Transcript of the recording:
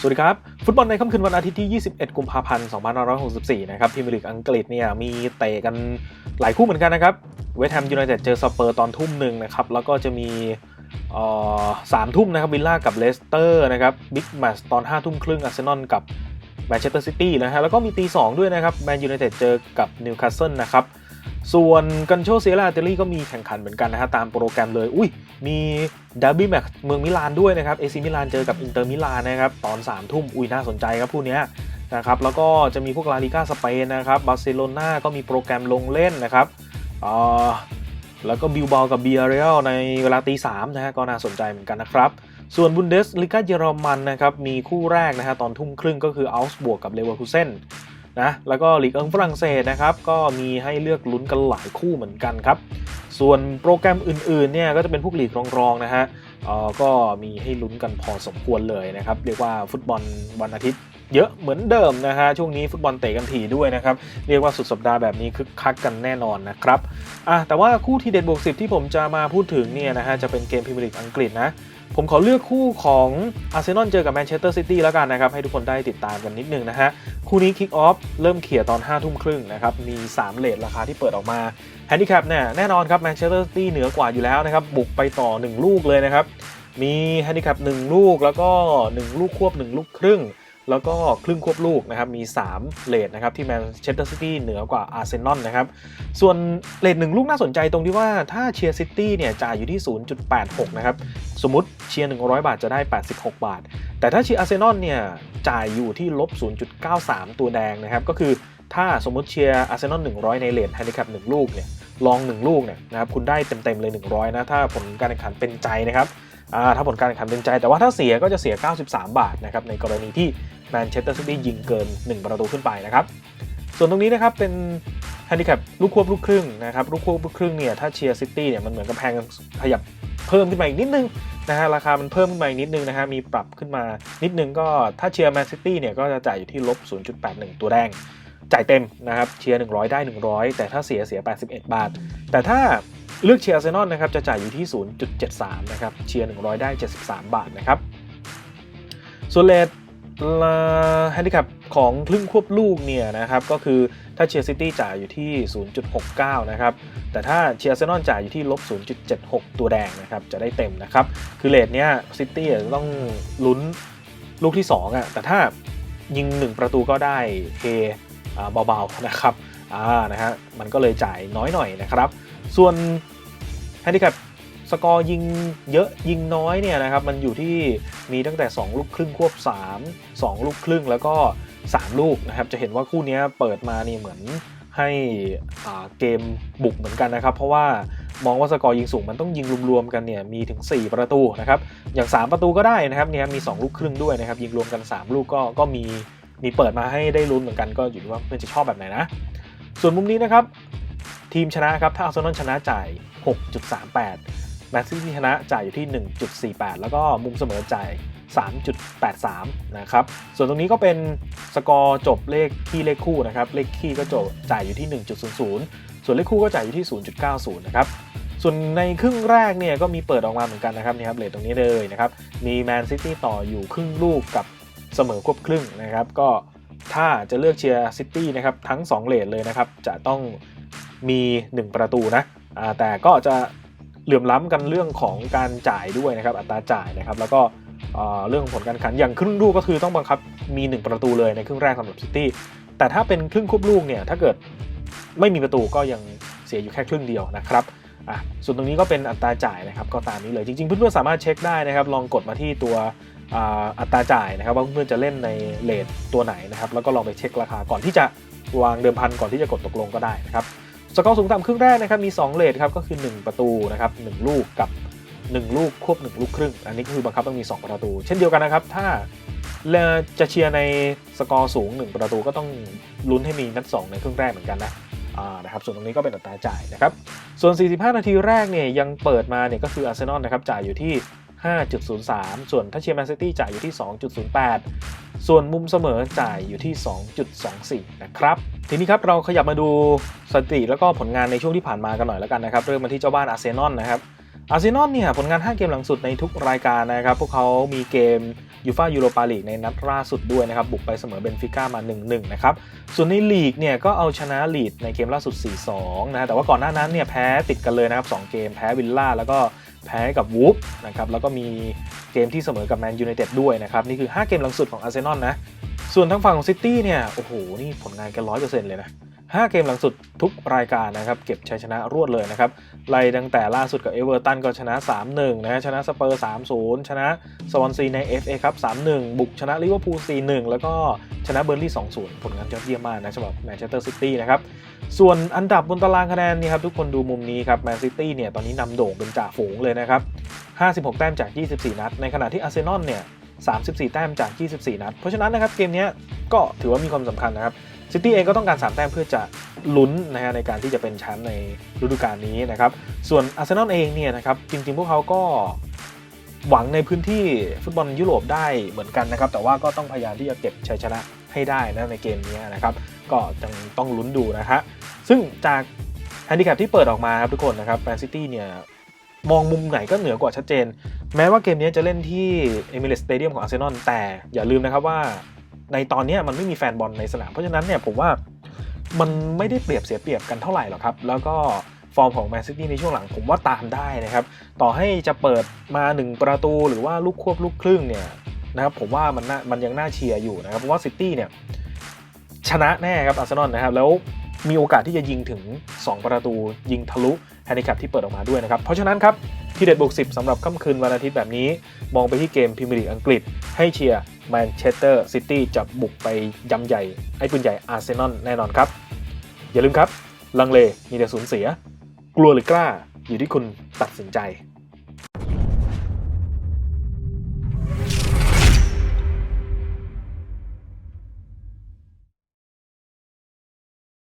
สวัสดีครับ ฟุตบอลในค่ำคืนวันอาทิตย์ที่ 21 กุมภาพันธ์ 2564 นะครับพรีเมียร์ลีกอังกฤษเนี่ยมีเตะกันหลายคู่เหมือนกันนะครับ เวสต์แฮมยูไนเต็ดเจอสเปอร์ตอนทุ่มหนึ่งนะครับ แล้วก็จะมีสามทุ่มนะครับวิลล่ากับเลสเตอร์นะครับบิ๊กแมตช์ตอน5ทุ่มครึ่งอาร์เซนอลกับแมนเชสเตอร์ซิตี้นะฮะแล้วก็มีตี2ด้วยนะครับแมนยูไนเต็ดเจอกับนิวคาสเซิลนะครับ ส่วนกันโชเซียร่าเตลลี่ก็มีแข่งขันเหมือนกันนะฮะตามโปรแกรมเลย อุ้ยมีดาร์บี้แมตช์เมืองมิลานด้วยนะครับเอซิมิลานเจอกับอินเตอร์มิลานนะครับตอน3ามทุ่มอุ้ยน่าสนใจครับคู่เนี้นะครับแล้วก็จะมีพวกลาลิก้าสเปนนะครับบาร์เซโลนาก็มีโปรแกรมลงเล่นนะครับอ่าแล้วก็บิลบากับเบียเรียลในเวลาตีสามนะฮะก็น่าสนใจเหมือนกันนะครับ ส่วนบุนเดสลิกาเยอรมันนะครับมีคู่แรกนะฮะตอนทุ่มครึ่งก็คืออัลส์บวกกับเลเวอร์คูเซน นะแล้วก็ลีกเอิงฝรั่งเศสนะครับก็มีให้เลือกลุ้นกันหลายคู่เหมือนกันครับส่วนโปรแกรมอื่นๆเนี่ยก็จะเป็นพวกลีกรองๆนะฮะก็มีให้ลุ้นกันพอสมควรเลยนะครับเรียกว่าฟุตบอลวันอาทิตย์เยอะเหมือนเดิมนะฮะช่วงนี้ฟุตบอลเตะกันถี่ด้วยนะครับ เรียกว่าสุดสัปดาห์แบบนี้คึกคักกันแน่นอนนะครับอะแต่ว่าคู่ที่เด็ดบวกสิที่ผมจะมาพูดถึงเนี่ยนะฮะจะเป็นเกมพรีเมียร์ลีกอังกฤษนะ ผมขอเลือกคู่ของอาร์เซนอลเจอกับแมนเชสเตอร์ซิตี้แล้วกันนะครับ ให้ทุกคนได้ติดตามกันนิดนึงนะฮะ คู่นี้คิกออฟเริ่มเขี่ยตอน 5 ทุ่มครึ่งนะครับ มี 3 เลทราคาที่เปิดออกมาแฮนดิแคปเนี่ยแน่นอนครับแมนเชสเตอร์ซิตี้เหนือกว่าอยู่แล้วนะครับ บุกไปต่อ 1 ลูกเลยนะครับ มีแฮนดิแคป1ลูกแล้วก็ 1 ลูกควบ 1 ลูกครึ่ง แล้วก็ครึ่งควบลูกนะครับมี 3 เลทนะครับที่แมนเชสเตอร์ซิตี้เหนือกว่าอาร์เซนอลนะครับ ส่วนเลทหนึ่งลูกน่าสนใจตรงที่ว่าถ้าเชียร์ซิตี้เนี่ยจ่ายอยู่ที่ 0.86 นะครับ สมมติเชียร์100 บาทจะได้ 86 บาท แต่ถ้าเชียร์อาร์เซนอลเนี่ยจ่ายอยู่ที่ลบ 0.93 ตัวแดงนะครับ ก็คือถ้าสมมติเชียร์อาร์เซนอล100 ในเลทแฮนดิแคป1ลูกเนี่ยลอง 1 ลูกเนี่ยนะครับคุณได้เต็มๆเลย 100 นะ ถ้าผลการแข่งขันเป็นใจนะครับถ้าผลการแข่งขันเป็นใจ แต่ว่าถ้าเสียก็จะเสีย 93 บาทนะครับในกรณีที่ แมนเชสเตอร์ซิตี้ยิงเกิน 1 ประตูขึ้นไปนะครับ ส่วนตรงนี้นะครับเป็นแฮนดิแคปลูกควบลูกครึ่งนะครับลูกควบลูกครึ่งเนี่ยถ้าเชียร์ซิตี้เนี่ยมันเหมือนกำแพงขยับเพิ่มขึ้นมาอีกนิดนึงนะฮะราคามันเพิ่มขึ้นมาอีกนิดนึงนะฮะมีปรับขึ้นมานิดนึงก็ถ้าเชียร์แมนซิตี้เนี่ยก็จะจ่ายอยู่ที่ลบ 0.81 ตัวแดงจ่ายเต็มนะครับเชียร์ 100 ได้ 100 แต่ถ้าเสียเสีย 81 บาท แต่ถ้าเลือกเชียร์อาร์เซนอลนะครับจะจ่ายอยู่ที่ 0.73 นะครับเชียร์ 100 ได้ 73 บาทนะครับส่วนเลท แฮนดิแคปของครึ่งควบลูกเนี่ยนะครับก็คือถ้าเชียร์ซิตี้จ่ายอยู่ที่ 0.69 นะครับ แต่ถ้าเชียร์เซนอนจ่ายอยู่ที่ลบ 0.76 ตัวแดงนะครับ จะได้เต็มนะครับ คือเลทเนี้ยซิตี้จะต้องลุ้นลูกที่ 2อะแต่ถ้ายิง 1 ประตูก็ได้เฮเบาๆนะครับอ่านะฮะมันก็เลยจ่ายน้อยหน่อยนะครับ ส่วนแฮนดิแคป สกอร์ยิงเยอะยิงน้อยเนี่ยนะครับมันอยู่ที่มีตั้งแต่ 2 ลูกครึ่งควบ 3 2 ลูกครึ่งแล้วก็ 3 ลูกนะครับจะเห็นว่าคู่นี้เปิดมานี่เหมือนให้เกมบุกเหมือนกันนะครับ เพราะว่ามองว่าสกอร์ยิงสูงมันต้องยิงรวมๆกันเนี่ยมีถึง 4 ประตูนะครับอย่าง 3 ประตูก็ได้นะครับเนี่ยมี 2 ลูกครึ่งด้วยนะครับยิงรวมกัน 3 ลูกก็ก็มีมีเปิดมาให้ได้ลุ้นเหมือนกันก็อยู่ที่ว่าเพื่อนจะชอบแบบไหนนะ ส่วนมุมนี้นะครับทีมชนะครับถ้าอาร์เซนอลชนะจ่าย 6.38 แมนซิตี้ชนะจ่ายอยู่ที่ 1.48 แล้วก็มุมเสมอจ่าย 3.83 นะครับ ส่วนตรงนี้ก็เป็นสกอร์จบเลขที่เลขคู่นะครับ เลขคี่ก็จบจ่ายอยู่ที่ 1.00 ส่วนเลขคู่ก็จ่ายอยู่ที่ 0.90 นะครับส่วนในครึ่งแรกเนี่ยก็มีเปิดออกมาเหมือนกันนะครับนี่ครับเลทตรงนี้เลยนะครับ มีแมนซิตี้ต่ออยู่ครึ่งลูกกับเสมอควบครึ่งนะครับ ก็ถ้าจะเลือกเชียร์ซิตี้นะครับทั้ง 2เลทเลยนะครับ จะต้องมี 1 ประตูนะแต่ก็จะ เหลื่อมล้ำกันเรื่องของการจ่ายด้วยนะครับอัตราจ่ายนะครับแล้วก็เรื่องของผลการแข่งขันอย่างครึ่งลูกก็คือต้องบังคับมี 1 ประตูเลยในครึ่งแรกสำหรับซิตี้แต่ถ้าเป็นครึ่งควบลูกเนี่ยถ้าเกิดไม่มีประตูก็ยังเสียอยู่แค่ครึ่งเดียวนะครับอะส่วนตรงนี้ก็เป็นอัตราจ่ายนะครับก็ตามนี้เลยจริงๆ เพื่อนๆสามารถเช็คได้นะครับ ลองกดมาที่ตัวอัตราจ่ายนะครับว่าเพื่อนๆจะเล่นในเลทตัวไหนนะครับแล้วก็ลองไปเช็คราคาก่อนที่จะวางเดิมพันก่อนที่จะกดตกลงก็ได้นะครับ สกอร์สูงต่ำครึ่งแรกนะครับมี 2เลทครับก็คือ 1 ประตูนะครับ1ลูกกับ 1 ลูกควบ 1 ลูกครึ่ง อันนี้ก็คือบังคับต้องมี 2 ประตู เช่นเดียวกันนะครับ ถ้าจะเชียร์ในสกอร์สูง 1 ประตูก็ต้องลุ้นให้มีนัด 2 ในครึ่งแรกเหมือนกันนะนะครับส่วนตรงนี้ก็เป็นอัตราจ่ายนะครับส่วน 45 นาทีแรกเนี่ยยังเปิดมาเนี่ยก็คืออาร์เซนอลนะครับจ่ายอยู่ที่ 5.03 ส่วนถ้าเชียร์แมนซิตี้จ่ายอยู่ที่ 2.08 ส่วนมุมเสมอจ่ายอยู่ที่ 2.24 นะครับ ทีนี้ครับเราขยับมาดูสถิติแล้วก็ผลงานในช่วงที่ผ่านมากันหน่อยแล้วกันนะครับ เริ่มมาที่เจ้าบ้านอาร์เซนอลนะครับ อาร์เซนอลเนี่ยผลงาน 5 เกมหลังสุดในทุกรายการนะครับ พวกเขามีเกมยูฟายูโรปาลีกในนัดล่าสุดด้วยนะครับ บุกไปเสมอเบนฟิก้ามา 1-1 นะครับ ส่วนในลีกเนี่ยก็เอาชนะลีดในเกมล่าสุด 4-2 นะฮะแต่ว่าก่อนหน้านั้นเนี่ยแพ้ติดกันเลยนะครับ 2 เกมแพ้วิลล่าแล้วก็แพ้กับวูฟนะครับแล้วก็มีเกมที่เสมอกับแมนยูไนเต็ดด้วยนะครับ นี่คือ 5 เกมหลังสุดของอาร์เซนอลนะส่วนทางฝั่งของซิตี้เนี่ยโอ้โหนี่ผลงานกันร้อยเปอร์เซ็นต์เลยนะ 5 เกมหลังสุดทุกรายการนะครับ เก็บชัยชนะรวดเลยนะครับไล่ตั้งแต่ล่าสุดกับเอเวอร์ตันก็ชนะ 3-1 นะฮะชนะสเปอร์ 3-0 ชนะสวอนซีใน FA ครับ 3-1 บุกชนะลิเวอร์พูล 4-1 แล้วก็ชนะเบอร์ลี่ 2-0 ผลงานยอดเยี่ยมมากนะสำหรับแมนเชสเตอร์ซิตี้นะครับ ส่วนอันดับบนตารางคะแนนนี่ครับทุกคนดูมุมนี้ครับแมนซิตี้เนี่ยตอนนี้นำโด่งเป็นจ่าฝูงเลยนะครับ56 แต้มจาก 24 นัด ในขณะที่อาร์เซนอลเนี่ย 34 แต้มจาก 24 นัด เพราะฉะนั้นนะครับเกมนี้ก็ถือว่ามีความสำคัญนะครับซิตี้เองก็ต้องการ 3 แต้มเพื่อจะลุ้นนะฮะในการที่จะเป็นแชมป์ในฤดูกาลนี้นะครับ ส่วนอาร์เซนอลเองเนี่ยนะครับจริงๆ พวกเขาก็หวังในพื้นที่ฟุตบอลยุโรปได้เหมือนกันนะครับ แต่ว่าก็ต้องพยายามที่จะเก็บชัยชนะให้ได้นะในเกมนี้นะครับ ก็ต้องต้องลุ้นดูนะฮะซึ่งจากแฮนดิแคปที่เปิดออกมาครับทุกคนนะครับแมนซิตี้เนี่ยมองมุมไหนก็เหนือกว่าชัดเจน แม้ว่าเกมนี้จะเล่นที่เอมิเรตสเตเดียมของอาร์เซนอลแต่อย่าลืมนะครับว่าในตอนนี้มันไม่มีแฟนบอลในสนาม เพราะฉะนั้นเนี่ยผมว่ามันไม่ได้เปรียบเสียเปรียบกันเท่าไหร่หรอกครับ แล้วก็ฟอร์มของแมนซิตี้ในช่วงหลังผมว่าตามได้นะครับ ต่อให้จะเปิดมา 1 ประตูหรือว่าลูกควบลูกครึ่งเนี่ยนะครับผมว่ามันน่ามันยังน่าเชียร์อยู่นะครับเพราะว่าซิตี้เนี่ยชนะแน่ครับอาร์เซนอลนะครับแล้วมีโอกาสที่จะยิงถึง 2 ประตูยิงทะลุแฮนดิแคปที่เปิดออกมาด้วยนะครับ เพราะฉะนั้นครับ ที่เด็ดบวกสิสำหรับค่ำคืนวันอาทิตย์แบบนี้ มองไปที่เกมพรีเมียร์ลีกอังกฤษ ให้เชียร์แมนเชสเตอร์ซิตี้จะบุกไปยำใหญ่ไอ้ปืนใหญ่อาร์เซนอลแน่นอนครับ อย่าลืมครับ ลังเลมีแต่สูญเสีย กลัวหรือกล้าอยู่ที่คุณตัดสินใจ